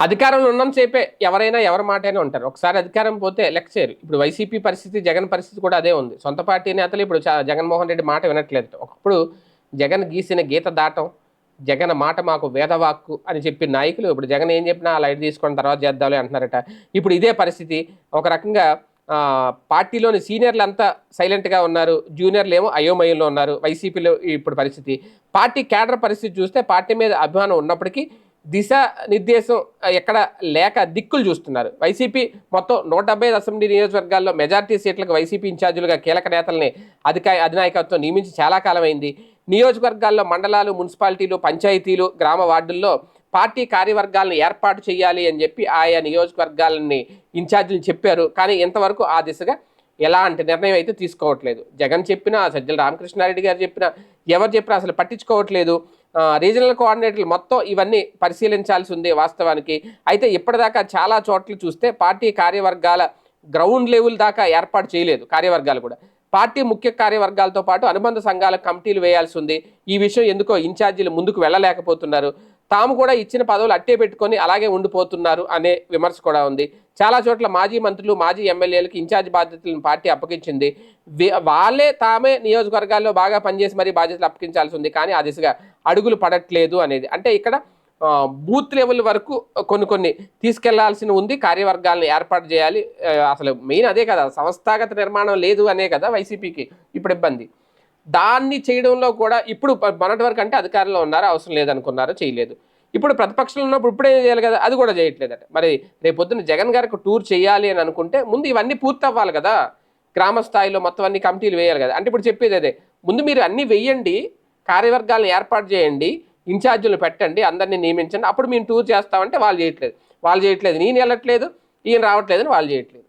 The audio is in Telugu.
అధికారంలో ఉన్నంతసేపే ఎవరైనా ఎవరి మాటైనా ఉంటారు. ఒకసారి అధికారం పోతే లెక్క చేయరు. ఇప్పుడు వైసీపీ పరిస్థితి జగన్ పరిస్థితి కూడా అదే ఉంది. సొంత పార్టీ నేతలు ఇప్పుడు చా- జగన్మోహన్ రెడ్డి మాట వినట్లేదు. ఒకప్పుడు జగన్ గీసిన గీత దాటం జగన్ మాట మాకు వేదవాక్కు అని చెప్పిన నాయకులు ఇప్పుడు జగన్ ఏం చెప్పినా లైట్ తీసుకున్న తర్వాత చేద్దాంలే అంటున్నారట. ఇప్పుడు ఇదే పరిస్థితి. ఒక రకంగా పార్టీలోని సీనియర్లు అంతా సైలెంట్గా ఉన్నారు. జూనియర్లు ఏమో అయోమయంలో ఉన్నారు. వైసీపీలో ఇప్పుడు పరిస్థితి. పార్టీ క్యాడర్ పరిస్థితి చూస్తే పార్టీ మీద అభిమానం ఉన్నప్పటికీ దిశ నిర్దేశం ఎక్కడ లేక దిక్కులు చూస్తున్నారు. వైసీపీ మొత్తం నూట డెబ్బై అసెంబ్లీ నియోజకవర్గాల్లో మెజార్టీ సీట్లకు వైసీపీ ఇన్ఛార్జీలుగా కీలక నేతల్ని అధిక అధినాయకత్వం నియమించి చాలా కాలం అయింది నియోజకవర్గాల్లో మండలాలు మున్సిపాలిటీలు పంచాయతీలు గ్రామ వార్డుల్లో పార్టీ కార్యవర్గాలను ఏర్పాటు చేయాలి అని చెప్పి ఆయా నియోజకవర్గాలని ఇన్ఛార్జీలు చెప్పారు. కానీ ఇంతవరకు ఆ దిశగా ఎలాంటి నిర్ణయం అయితే తీసుకోవట్లేదు. జగన్ చెప్పినా సజ్జల రామకృష్ణారెడ్డి గారు చెప్పినా ఎవరు చెప్పినా అసలు పట్టించుకోవట్లేదు. రీజనల్ కోఆర్డినేటర్లు మొత్తం ఇవన్నీ పరిశీలించాల్సి ఉంది వాస్తవానికి. అయితే ఇప్పటిదాకా చాలా చోట్ల చూస్తే పార్టీ కార్యవర్గాల గ్రౌండ్ లెవెల్ దాకా ఏర్పాటు చేయలేదు కార్యవర్గాలు కూడా. పార్టీ ముఖ్య కార్యవర్గాలతో పాటు అనుబంధ సంఘాల కమిటీలు వేయాల్సి ఉంది. ఈ విషయం ఎందుకో ఇన్ఛార్జీలు ముందుకు వెళ్ళలేకపోతున్నారు. తాము కూడా ఇచ్చిన పదవులు అట్టే పెట్టుకొని అలాగే ఉండిపోతున్నారు అనే విమర్శ కూడా ఉంది. చాలా చోట్ల మాజీ మంత్రులు మాజీ ఎమ్మెల్యేలకు ఇన్ఛార్జ్ బాధ్యతలను పార్టీ అప్పగించింది. వాళ్ళే తామే నియోజకవర్గాల్లో బాగా పనిచేసి మరీ బాధ్యతలు అప్పగించాల్సి ఉంది. కానీ ఆ దిశగా అడుగులు పడట్లేదు అనేది. అంటే ఇక్కడ బూత్ లెవెల్ వరకు కొన్ని కొన్ని తీసుకెళ్ళాల్సిన ఉంది. కార్యవర్గాలను ఏర్పాటు చేయాలి. అసలు మెయిన్ అదే కదా. సంస్థాగత నిర్మాణం లేదు అనే కదా వైసీపీకి ఇప్పుడు ఇబ్బంది. దాన్ని చేయడంలో కూడా ఇప్పుడు మొన్నటి వరకు అంటే అధికారంలో ఉన్నారు? అవసరం లేదనుకున్నారు? చేయలేదు. ఇప్పుడు ప్రతిపక్షంలో ఉన్నప్పుడు ఇప్పుడే చేయాలి కదా? అది కూడా చేయట్లేదట. మరి రేపు పొద్దున్న జగన్ గారికి టూర్ చేయాలి అని అనుకుంటే ముందు ఇవన్నీ పూర్తి అవ్వాలి కదా? గ్రామ స్థాయిలో మొత్తం అన్ని కమిటీలు వేయాలి కదా? అంటే ఇప్పుడు చెప్పేది అదే. ముందు మీరు అన్ని వెయ్యండి కార్యవర్గాలను ఏర్పాటు చేయండి ఇన్ఛార్జీలు పెట్టండి అందరినీ నియమించండి. అప్పుడు మేము టూర్ చేస్తామంటే వాళ్ళు చేయట్లేదు. వాళ్ళు చేయట్లేదు. నేను వెళ్ళట్లేదు ఈయన రావట్లేదని వాళ్ళు చేయట్లేదు.